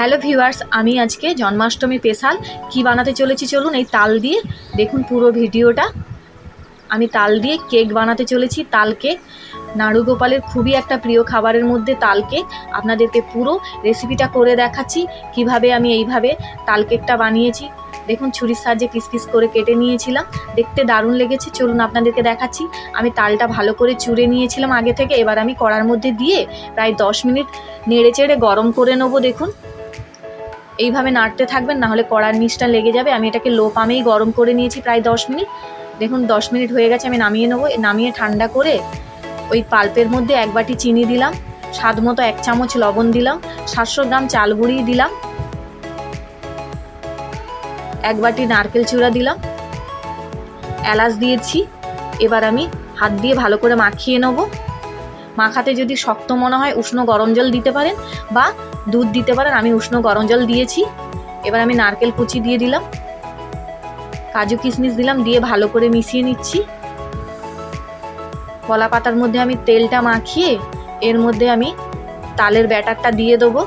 Hello viewers, আমি আজকে Janmashtami special. কি বানাতে চলেছি চলুন, এই তাল দিয়ে। দেখুন পুরো ভিডিওটা। আমি তাল দিয়ে কেক বানাতে চলেছি, তাল কেক। নাড়ু গোপালের খুবই একটা প্রিয় খাবারের মধ্যে তাল কেক। আপনাদেরকে পুরো রেসিপিটা করে দেখাচ্ছি, কীভাবে আমি এইভাবে তাল কেকটা বানিয়েছি। দেখুন, ছুরির সাহায্যে পিস করে কেটে নিয়েছিলাম। দেখতে দারুণ লেগেছে, চলুন আপনাদেরকে দেখাচ্ছি। আমি তালটা ভালো করে চুড়ে নিয়েছিলাম আগে থেকে। এবার আমি কড়ার মধ্যে দিয়ে প্রায় দশ মিনিট নেড়ে চেড়ে গরম করে নেব, দেখুন। এইভাবে নাড়তে থাকবেন, নাহলে কড়ার নিচটা লেগে যাবে। আমি এটাকে লো পামেই গরম করে নিয়েছি প্রায় দশ মিনিট। দেখুন, দশ মিনিট হয়ে গেছে, আমি নামিয়ে নেব। নামিয়ে ঠান্ডা করে ওই পাল্পের মধ্যে এক বাটি চিনি দিলাম, স্বাদ মতো এক চামচ লবণ দিলাম, সাতশো গ্রাম চাল গুঁড়ি দিলাম, এক বাটি নারকেল চূড়া দিলাম, এলাচ দিয়েছি। এবার আমি হাত দিয়ে ভালো করে মাখিয়ে নেব। মাখাতে যদি শক্ত মনে হয় উষ্ণ গরম জল দিতে পারেন বা দুধ দিতে পারেন, আমি উষ্ণ গরম জল দিয়েছি। এবার আমি নারকেল কুচি দিয়ে দিলাম। কাজু কিশমিশ দিলাম, দিয়ে ভালো করে মিশিয়ে নিচ্ছি। কলা পাতার মধ্যে আমি তেলটা মাখিয়ে এর মধ্যে আমি তালের ব্যাটারটা দিয়ে দেবো।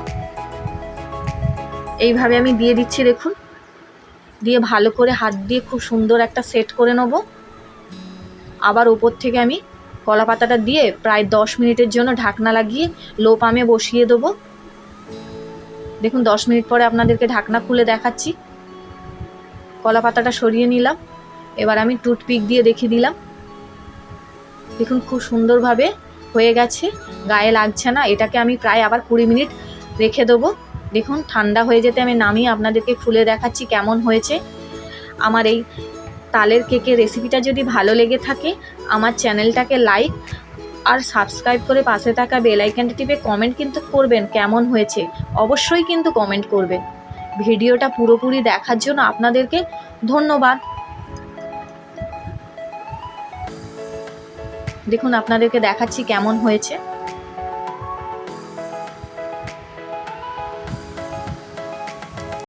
এইভাবে আমি দিয়ে দিচ্ছি, দেখুন। দিয়ে ভালো করে হাত দিয়ে খুব সুন্দর একটা সেট করে নেব। আবার ওপর থেকে আমি কলা পাতাটা দিয়ে প্রায় দশ মিনিটের জন্য ঢাকনা লাগিয়ে লো পামে বসিয়ে দেবো। দেখুন, দশ মিনিট পরে আপনাদেরকে ঢাকনা খুলে দেখাচ্ছি। কলা পাতাটা সরিয়ে নিলাম। এবার আমি টুথপিক দিয়ে দেখিয়ে দিলাম। দেখুন, খুব সুন্দরভাবে হয়ে গেছে। গায়ে লাগছে না। এটাকে আমি প্রায় আবার কুড়ি মিনিট রেখে দেবো। দেখুন, ঠান্ডা হয়ে যেতে আমি নামিয়ে আপনাদেরকে খুলে দেখাচ্ছি কেমন হয়েছে। আমার এই তালের কেকের রেসিপিটা যদি ভালো লেগে থাকে, আমার চ্যানেলটাকে লাইক আর সাবস্ক্রাইব করে পাশে থাকা বেল টিপে কমেন্ট কিন্তু করবেন কেমন হয়েছে। অবশ্যই কিন্তু কমেন্ট করবেন। ভিডিওটা পুরোপুরি দেখার জন্য আপনাদেরকে ধন্যবাদ। দেখুন, আপনাদেরকে দেখাচ্ছি কেমন হয়েছে।